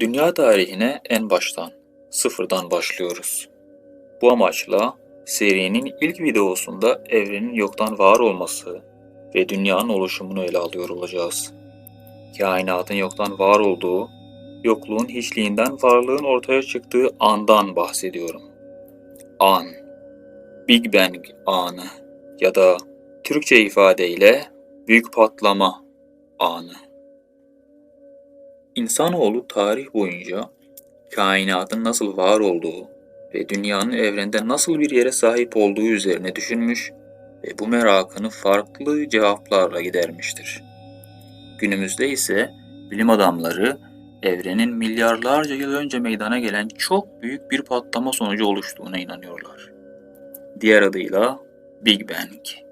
Dünya tarihine en baştan, sıfırdan başlıyoruz. Bu amaçla serinin ilk videosunda evrenin yoktan var olması ve dünyanın oluşumunu ele alıyor olacağız. Kainatın yoktan var olduğu, yokluğun hiçliğinden varlığın ortaya çıktığı andan bahsediyorum. An, Big Bang anı ya da Türkçe ifadeyle büyük patlama anı. İnsanoğlu tarih boyunca kainatın nasıl var olduğu ve dünyanın evrende nasıl bir yere sahip olduğu üzerine düşünmüş ve bu merakını farklı cevaplarla gidermiştir. Günümüzde ise bilim adamları evrenin milyarlarca yıl önce meydana gelen çok büyük bir patlama sonucu oluştuğuna inanıyorlar. Diğer adıyla Big Bang.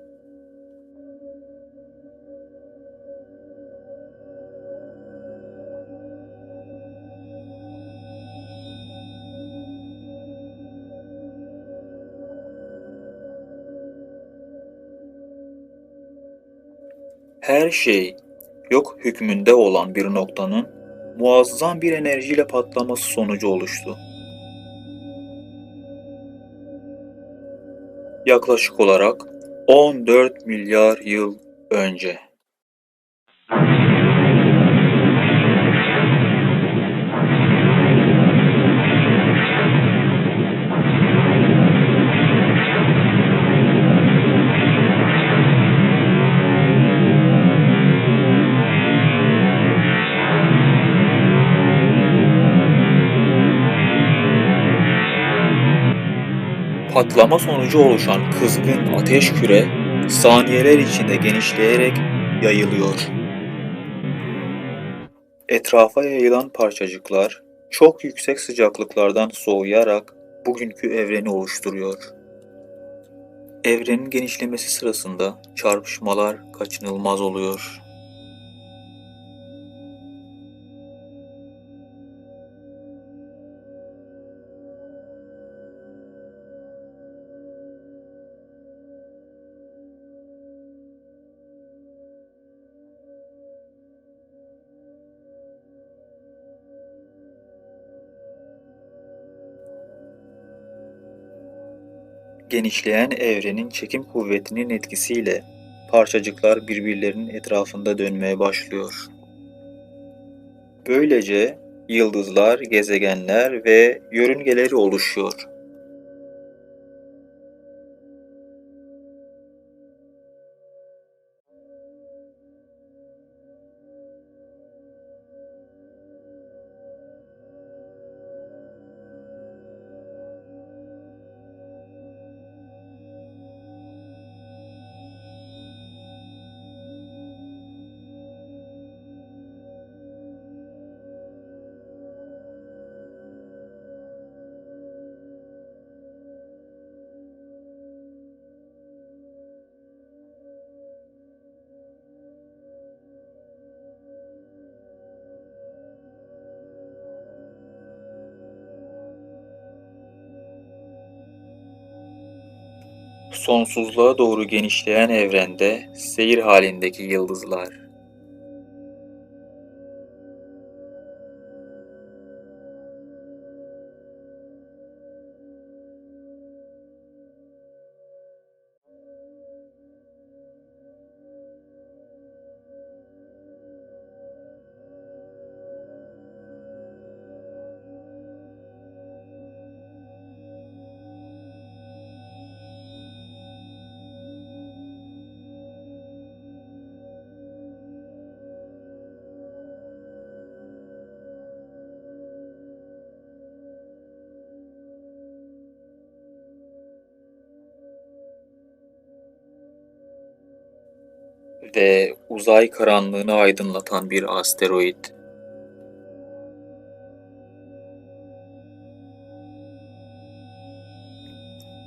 Her şey yok hükmünde olan bir noktanın muazzam bir enerjiyle patlaması sonucu oluştu. Yaklaşık olarak 14 milyar yıl önce. Patlama sonucu oluşan kızgın ateş küre saniyeler içinde genişleyerek yayılıyor. Etrafa yayılan parçacıklar çok yüksek sıcaklıklardan soğuyarak bugünkü evreni oluşturuyor. Evrenin genişlemesi sırasında çarpışmalar kaçınılmaz oluyor. Genişleyen evrenin çekim kuvvetinin etkisiyle parçacıklar birbirlerinin etrafında dönmeye başlıyor. Böylece yıldızlar, gezegenler ve yörüngeleri oluşuyor. Sonsuzluğa doğru genişleyen evrende seyir halindeki yıldızlar. Ve uzay karanlığını aydınlatan bir asteroid.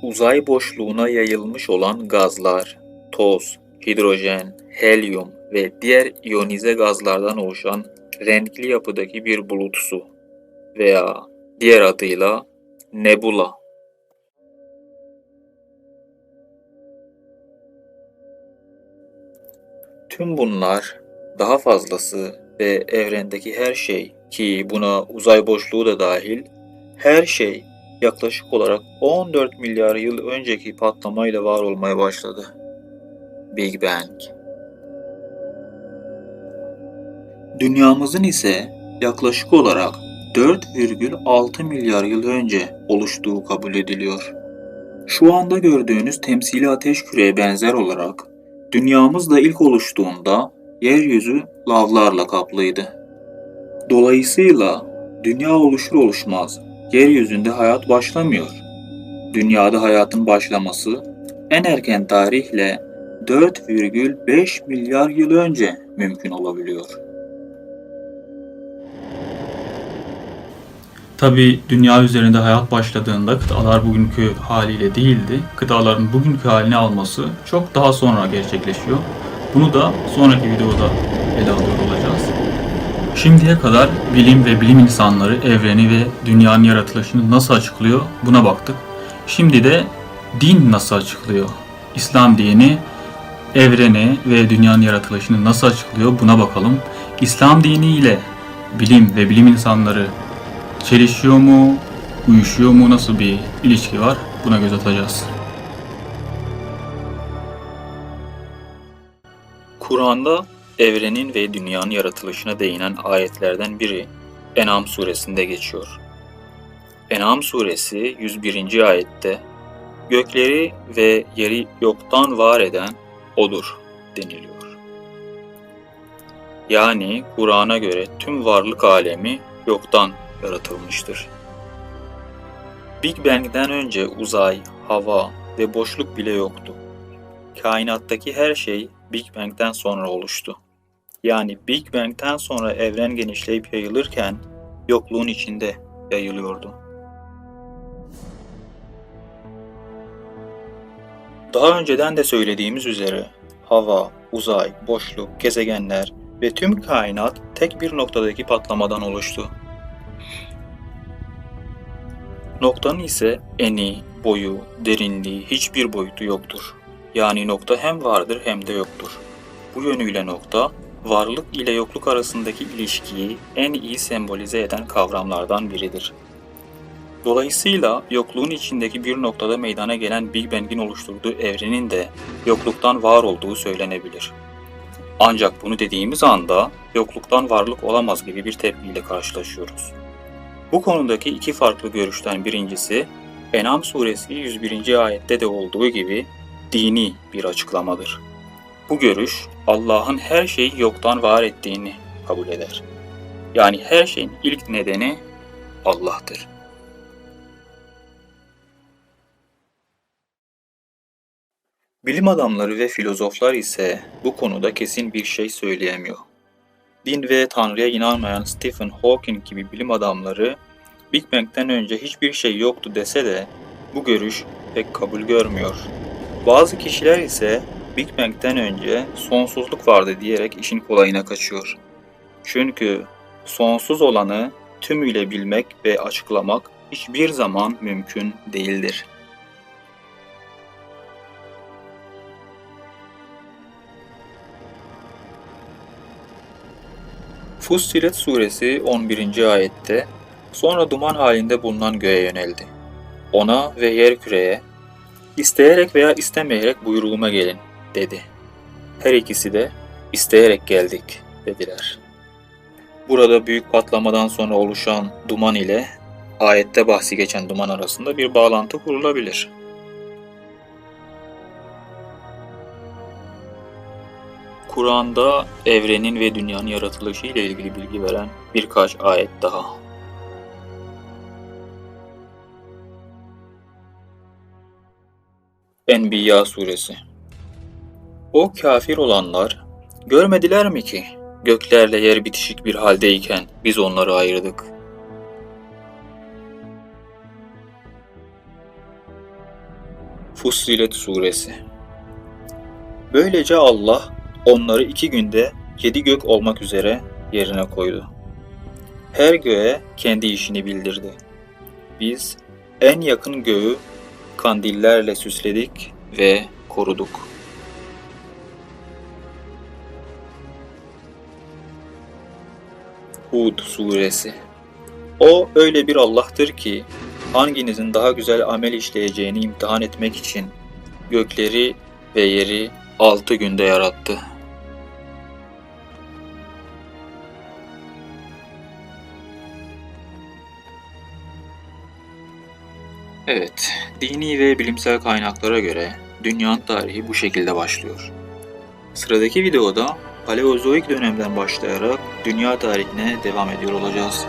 Uzay boşluğuna yayılmış olan gazlar, toz, hidrojen, helyum ve diğer iyonize gazlardan oluşan renkli yapıdaki bir bulut veya diğer adıyla nebula. Tüm bunlar, daha fazlası ve evrendeki her şey ki buna uzay boşluğu da dahil her şey yaklaşık olarak 14 milyar yıl önceki patlamayla var olmaya başladı. Big Bang. Dünyamızın ise yaklaşık olarak 4,6 milyar yıl önce oluştuğu kabul ediliyor. Şu anda gördüğünüz temsili ateş küreye benzer olarak dünyamız da ilk oluştuğunda yeryüzü lavlarla kaplıydı. Dolayısıyla dünya oluşur oluşmaz yeryüzünde hayat başlamıyor. Dünyada hayatın başlaması en erken tarihle 4,5 milyar yıl önce mümkün olabiliyor. Tabi dünya üzerinde hayat başladığında kıtalar bugünkü haliyle değildi. Kıtaların bugünkü halini alması çok daha sonra gerçekleşiyor. Bunu da sonraki videoda ele alıyor olacağız. Şimdiye kadar bilim ve bilim insanları evreni ve dünyanın yaratılışını nasıl açıklıyor buna baktık. Şimdi de din nasıl açıklıyor? İslam dini evreni ve dünyanın yaratılışını nasıl açıklıyor buna bakalım. İslam dini ile bilim ve bilim insanları çelişiyor mu, uyuşuyor mu, nasıl bir ilişki var buna göz atacağız. Kur'an'da evrenin ve dünyanın yaratılışına değinen ayetlerden biri En'am suresinde geçiyor. En'am suresi 101. ayette gökleri ve yeri yoktan var eden odur deniliyor. Yani Kur'an'a göre tüm varlık alemi yoktan yaratılmıştır. Big Bang'den önce uzay, hava ve boşluk bile yoktu. Kainattaki her şey Big Bang'den sonra oluştu. Yani Big Bang'den sonra evren genişleyip yayılırken yokluğun içinde yayılıyordu. Daha önceden de söylediğimiz üzere hava, uzay, boşluk, gezegenler ve tüm kainat tek bir noktadaki patlamadan oluştu. Noktanın ise eni, boyu, derinliği hiçbir boyutu yoktur. Yani nokta hem vardır hem de yoktur. Bu yönüyle nokta, varlık ile yokluk arasındaki ilişkiyi en iyi sembolize eden kavramlardan biridir. Dolayısıyla yokluğun içindeki bir noktada meydana gelen Big Bang'in oluşturduğu evrenin de yokluktan var olduğu söylenebilir. Ancak bunu dediğimiz anda yokluktan varlık olamaz gibi bir tepkiyle karşılaşıyoruz. Bu konudaki iki farklı görüşten birincisi, En'am suresi 101. ayette de olduğu gibi dini bir açıklamadır. Bu görüş Allah'ın her şeyi yoktan var ettiğini kabul eder. Yani her şeyin ilk nedeni Allah'tır. Bilim adamları ve filozoflar ise bu konuda kesin bir şey söyleyemiyor. Din ve Tanrı'ya inanmayan Stephen Hawking gibi bilim adamları Big Bang'den önce hiçbir şey yoktu dese de bu görüş pek kabul görmüyor. Bazı kişiler ise Big Bang'den önce sonsuzluk vardı diyerek işin kolayına kaçıyor. Çünkü sonsuz olanı tümüyle bilmek ve açıklamak hiçbir zaman mümkün değildir. Fussilet suresi 11. ayette sonra duman halinde bulunan göğe yöneldi. Ona ve yer küreye isteyerek veya istemeyerek buyruğuma gelin dedi. Her ikisi de isteyerek geldik dediler. Burada büyük patlamadan sonra oluşan duman ile ayette bahsi geçen duman arasında bir bağlantı kurulabilir. Kur'an'da evrenin ve dünyanın yaratılışı ile ilgili bilgi veren birkaç ayet daha. Enbiya suresi O kafir olanlar görmediler mi ki göklerle yer bitişik bir haldeyken biz onları ayırdık. Fussilet suresi Böylece Allah onları iki günde yedi gök olmak üzere yerine koydu. Her göğe kendi işini bildirdi. Biz en yakın göğü kandillerle süsledik ve koruduk. Hud suresi. O öyle bir Allah'tır ki hanginizin daha güzel amel işleyeceğini imtihan etmek için gökleri ve yeri altı günde yarattı. Evet, dini ve bilimsel kaynaklara göre dünyanın tarihi bu şekilde başlıyor. Sıradaki videoda Paleozoik dönemden başlayarak dünya tarihine devam ediyor olacağız.